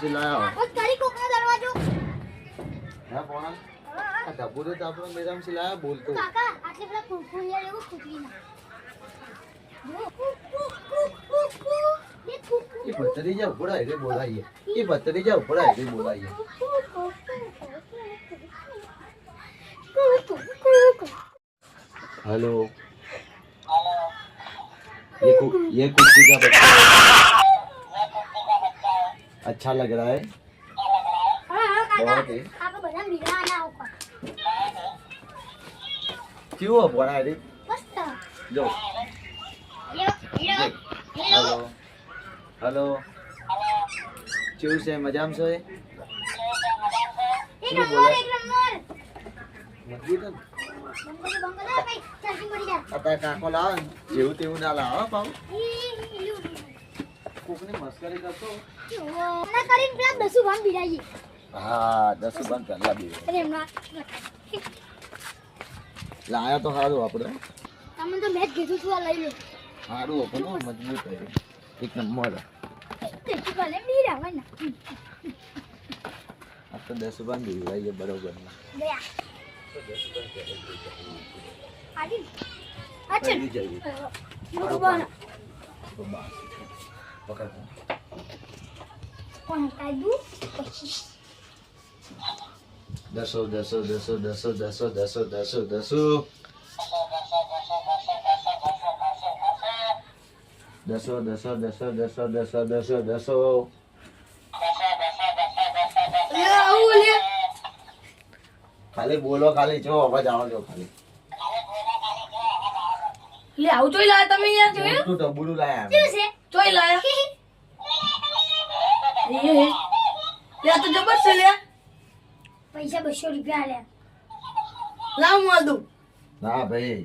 से लाया दबू तो। आप मेरा से लाया बोल तो ये ये ये बोला बोला है। हेलो। ये कुत्ती का अच्छा लग रहा है क्यों आप बना रे जो हेलो हेलो चू से मजाम से एक नंबर एक नंबर મતલબ બંગલા ભાઈ ચાર્જિંગ પડી જાય અત્યારે કાકો લાવ જેવું તેવું ના લાવ પાઉ દસુ ભાન બિરાજી હા દસુ ભાન પહેલા એમના લાયા તો સારું આપણે તમને તો મેચ કીધું છું આ લઈ લે. સારું આપણો મજબૂત એક નંબર. ભલે બીરા હોય ને. આ તો દસુ ભાન બિરાજી બરોબર ગયા. આજી. અચ્છા પકડ દસો દસો દસો દસો દસો દસો દસો દસો દસો દસો દસો દસો દસો દસો દસો ખાલી બોલો ખાલી જો અવાજ આવો છો ખાલી. લે આવું જોઈ લાયા તમે યાર જોયું? તું ટબુડું લાયા. છે? જોઈ લાયા એ લે તો જબર છે લે. પૈસા બસો રૂપિયા આલ્યા. લાવ હું હાલ દઉં ના ભાઈ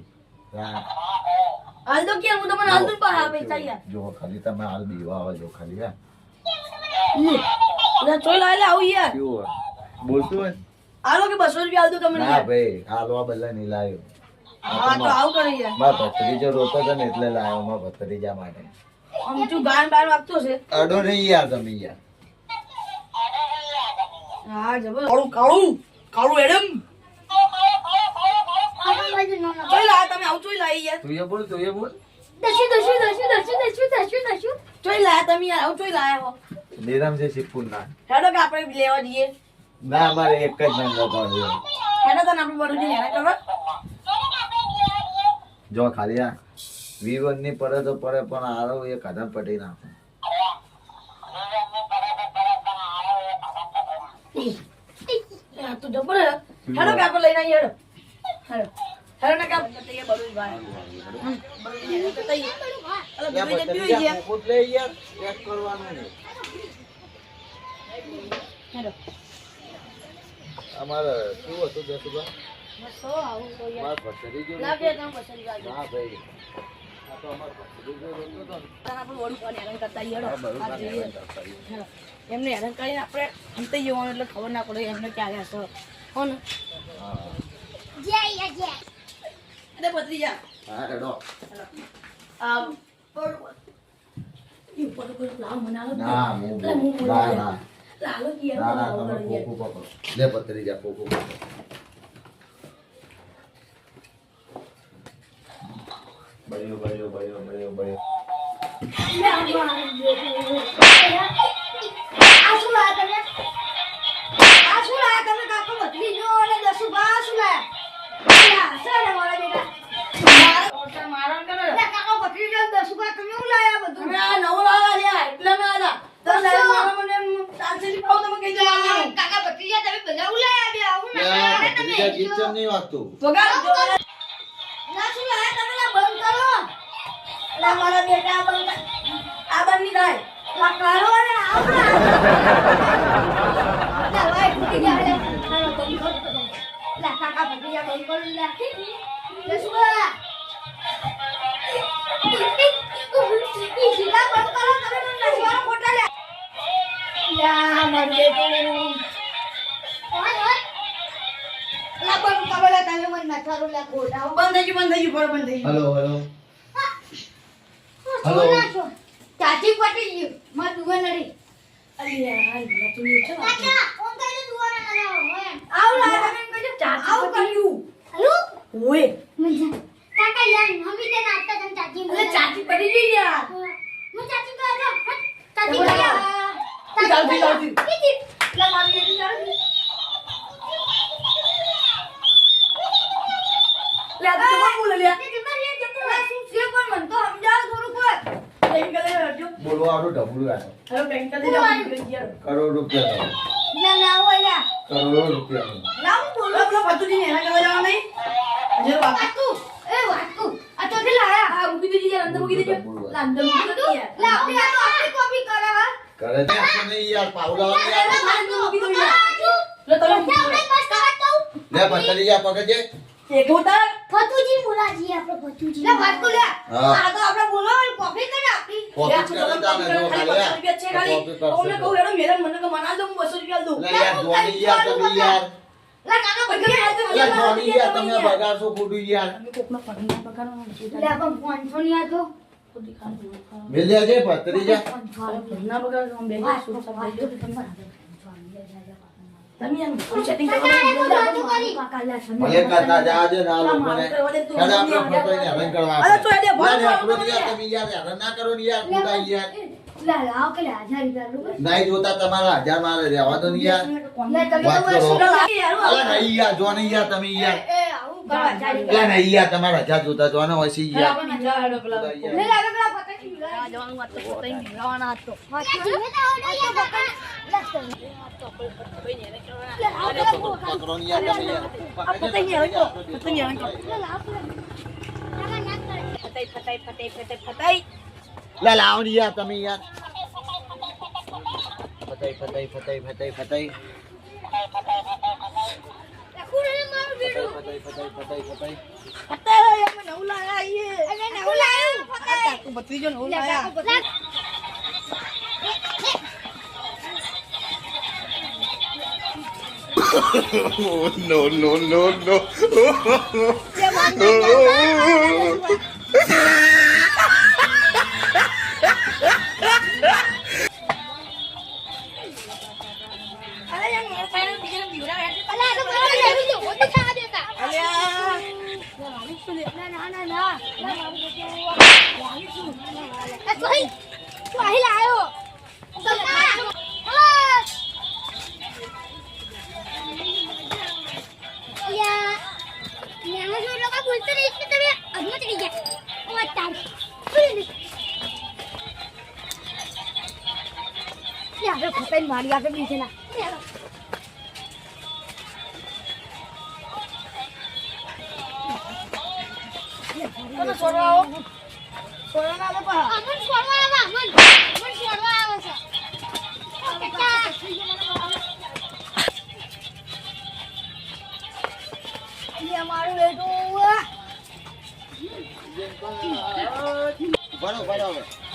હાલ દો કે હું તમને હાલ દઉં પા પૈસા યાર. જો ખાલી તમે હાલ બીવા આવે જો ખાલી હા. લે ચોઈ લાયા લે આવું યાર. કેવું? બોલતું હોય? હાલો કે બસો રૂપિયા હાલ દો તમને ના યાર ભાઈ હાલવા બદલા નહીં લાવ્યો. હા તો આવું કરી યાર. મારા ભત્રીજો રોતો હતો ને એટલે લાવ્યો મારા ભત્રીજા માટે. આમ તું ગાન બાર વાગતો છે. અડો નહીં યાર તમે યાર. હા જબર. કાળું કાળું કાળું એડમ. જોઈ લાયા તમે આવું જોઈ લાયા યાર. તું એ બોલ તું એ બોલ. દસ્યુ દસ્યુ દસ્યુ દસ્યુ જોઈ લાયા તમે યાર આવું જોઈ લાયા હો. નિરામ છે ના હેડો કે આપણે લેવા જઈએ. ના અમારે એક જ પડે હેડો તને આપણે કરવા જો ખાલી આ. વિવનની પડે તો પડે પણ આરો એ કદમ પટી નાખો. તું જબર હેડો યાર કરવાનું અમારે શું હતું ના ભાઈ. એમને હેરાન કરીને આપણે અંતે જવાનું એટલે ખબર ના પડે એમને ક્યાં ગયા છો હો ને. અરે પતરી જા હા હેડો આમ લે પતરી જા કોકો બળ્યો બળ્યો બળ્યો બળ્યો બળ્યો કાકા ભત્રીજા તમે બધા ઉલાયા બે આવું ના તમે. તો ગાળ લા મારા બેટા આ બંધ આ બંધ થાય. કરો ફૂટી ગયા બંધ કરો લા કાકા ભત્રીજા બંધ કરો લે દસુ બા ઈ બંધ કરો તમે મને નસવાનો ખોટા લે. યા મારું બેટું. ઓય ઓય. લા બંધ કરો લે તમે મને નસવાનો લે ખોટા. બંધ થઈ ગયું બંધ થઈ ગયું બંધ થઈ ગયું. હલો હલો હેલો ચાચી પટી ગયું માં દુવા નડી. આવું લાગે આવું કર્યું ઓય. કરોડો રૂપિયા કરે છે આપણે યાર પાવલા યાર લે પતલી યાર પકડજે કેગોતર ફતુજી બોલાજી આપણે ફતુજી લે વાત કો લે આ તો. આપણે તમે એમ સેટિંગ ના આપણે ફોટો ને હરણ કરવા અરે તો ના કરો ને યાર ખુદા યાર. રહેવા દો ફટાઈ ફટાઈ ફટાઈ ફટાઈ ફટાઈ. લલાવ નહીં યાર તમે યાર ફટાઈ ફટાઈ ફટાઈ ફટાઈ ફટાઈ no, no, no, no. મારી આગળ બીજે ના. તમે છોડવા આવો. છોડવા ના આવો પાછા. અમન છોડવા આવે અમન. અમન છોડવા આવે છે. કાકા બેટું બરો બરો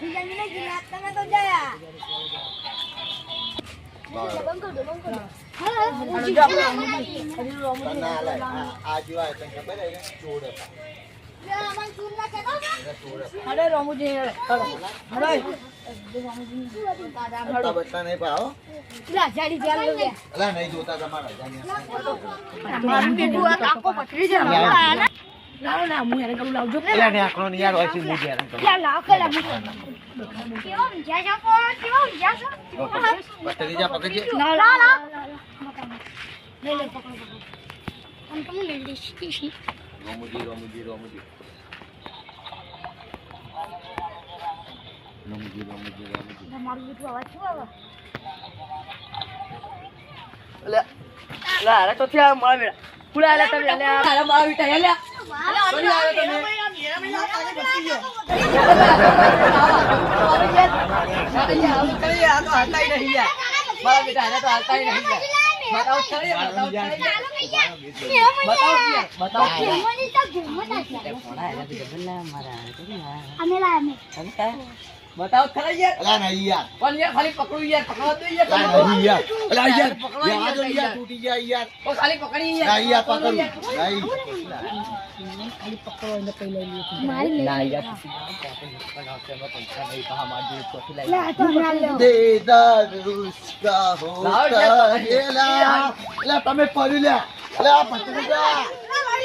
તમે તો જયા. અરે રમુજી નહીં જોતા તમારા Lalo na mo yan, nagulaw dyan. Wala na ako nun yaro ay si Mujer. Lalo ako lang mo. Kiyon, jasa po. Kiyon, jasa. Basta di japa kaje. Lalo. Lalo. Ang pang lilis. Romudi, romudi, romudi. Romudi, romudi, romudi. Namarugit bawa, bawa. La, la, la, to siya mo amira. Pula la tabi la. Pula la mo amira la. મારા બેટા એને તો હાલતા નહીં ખાલી પકડું યાર પકડવા યાર. અલા યાર યાર, યાર તૂટી જાય યાર. ઓ ખાલી પકડી નહીં યાર યાર પકડું. નહીં ના યાર પૈસા નહીં પા મારી જોડે ચોથી લાવી દેદાર ઉસકા હોતા લાવ લા લા તમે પડી લે લે પકડી જા.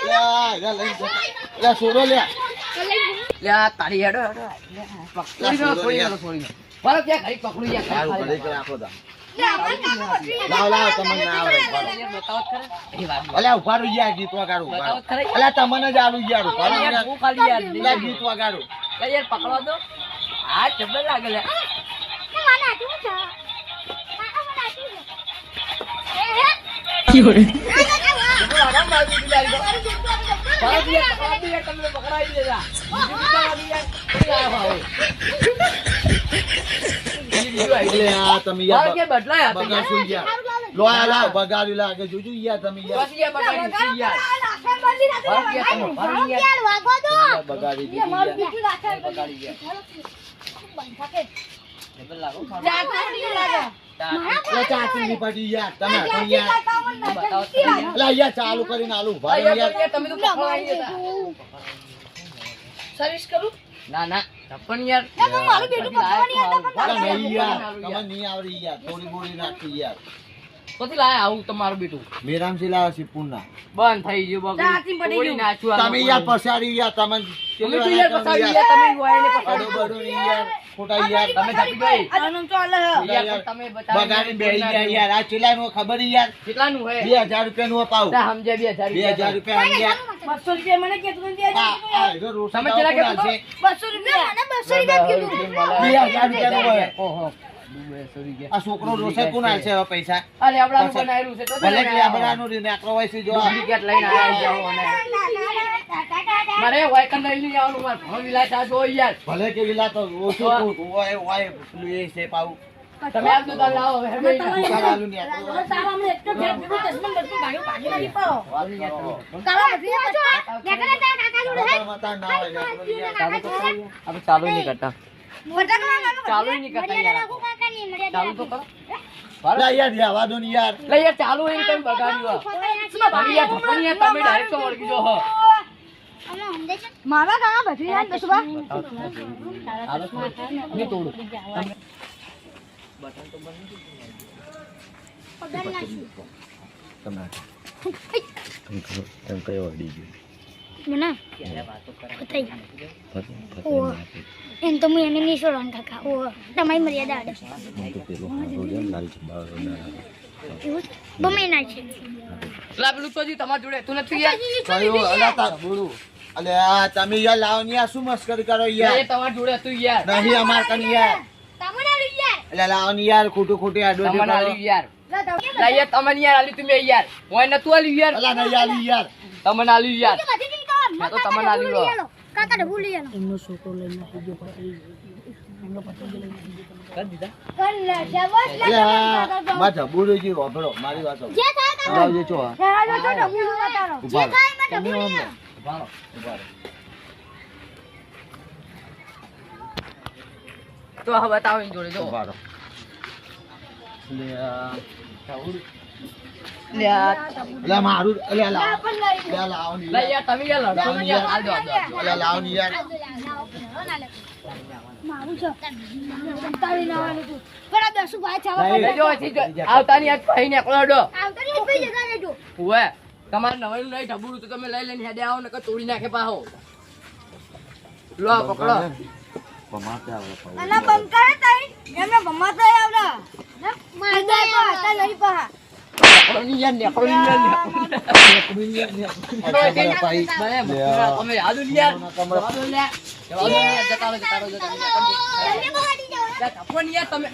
લે લે લઈ જા. લે છોડો લે. લે તારી હેડો હેડો. પકડી છોડી છોડી ત્યાં ખાલી રાખો લાવ લાવ તમને ના આવડે અલ્યા ઊભા રહો ગીત વગાડું અલ્યા તમને જ આલું યાર ઊભા ગીત વગાડું. લે. યાર પકડવા દો હા ચબલ લાગે લે આરામ એટલે આ તમે યાર બદલાય લો જોજો યાર તમે યાર બસ યાર બગાડી યાર દીધી ચાલુ કરીને આલું. સર્વિસ કરું ના ના પણ યાર મારું બેટું પકડવાની હતા, પણ યાર લાયા તમને નહીં આવડી યાર થોડી બોડી રાખી યાર. કોથી લાયા આવું તમારું બેટું? મેરામથી લાવ્યો છે પૂના. બંધ થઈ ગયું ચાથી પડી તોડી ગયું. નાખ્યું તમે. યાર પછાડી યાર તમે તમે યાર પસાડી યાર. તમે હોય ને અડો બડો યાર. ખોટા યાર તમે ઝાપી ગઈ આનું તો યાર તમે બતાવી બગાડી બેહી ગયા યાર આ ચેલાનું ખબર યાર? કેટલાનું હે? બે હજાર રૂપિયાનું અપાવ. તા સમજે બે હજાર બે હજાર રૂપિયા આમ યાર રૂપિયા મને કે તું તમે ચેલા રૂપિયા. ઓહો રૂપિયા આ છોકરો રોષે કોણ હાલશે હવે પૈસા? આ લેબડાનું બનાવેલું છે તો ભલે. લેબડાનું રીને આકરો હોય છે જો. ડુપ્લિકેટ લઈને આવી જાવ અને મારે વાયકન લઈ લઈ આવવાનું માર ભણ વિલાસ આ જો યાર. ભલે કે વિલા તો ઓછું હોય હોય પેલું એ છે પાઉ તમે આ તો લાવો હવે મે મેં તમારી આલું ને તો. તારા હમણાં એક તો ભેટ ભેગું ચશ્મા બધું પાડો. વાલું યાર તમે. તારા બધી માતા માતા ના હોય ને આકરો યાર. ચાલુ નહીં કરતા. ચાલુ નહીં કરતા યાર. ચાલુ તો કરો. લા યાર દો ને યાર. લે યાર ચાલુ એને તમે બગાડ્યું. તમે યાર ડાયરેક્ટ વળગી જો હો. મારા તો. મને ક્યારે વાતો કરે એમ તો હું એને નહીં છોડવાનું કાકા. ઓ તમારી મર્યાદા આડે. એવું ના છે. પેલા પેલું તો હજી તમારી જોડે તું નથી યાર? કયું અલા તાર બોલું અલે આ તમે યાર લાવો ને યાર શું મસ્કરી કરો એ યાર તમારી જોડે હતું યાર. નહીં અમાર કન યાર. તમને લઈ જાય એટલે લાવો ને યાર ખોટું ખોટી આડો તમને યાર લા યાર તમને યાર આલ્યું તમે યાર. હોય નતું આલ્યું યાર. અલા નહીં આલી યાર. તમને આલ્યું યાર. મેં તો તમને આલ્યું કાકા ડબુ લઈ આલો કરી દીધા? કર લે છે બસ એટલે આ માં જબુરો જી વાપરો મારી વાતો. જે થાય તમે લાવજે છો આ. ચાલો તો ડબુ લગાડો જે. થાય મેં ડબુ તમે લઈ આમ આલો ઊભા રહો, ઊભા રહો. તો હવે બતાવો જોડે જો. ઉભારો લે એટલે આ લે મારું એટલે લાવો. એટલે લાવો ને લા યાર. યાર તમે યાર લડશો ને યાર. હાલ દો હાલ દો, હાલ દો. એટલે લાવો ને યાર. મારું છે. તારી નાવાનું તું દસુ ભાઈ ચાવા લઈ. આજ ભાઈ ને એકલો આવતા લેજો તમારે નવાયું નહીં ઢબુરું તો તમે લઈ લઈને હેડે આવો ને તોડી નાખે પાહો. લો પકડો. બંકારે તઈ એમને ભમાતા આવડે મારદા તો નહીં પહા. પકડો ની યાર. તમે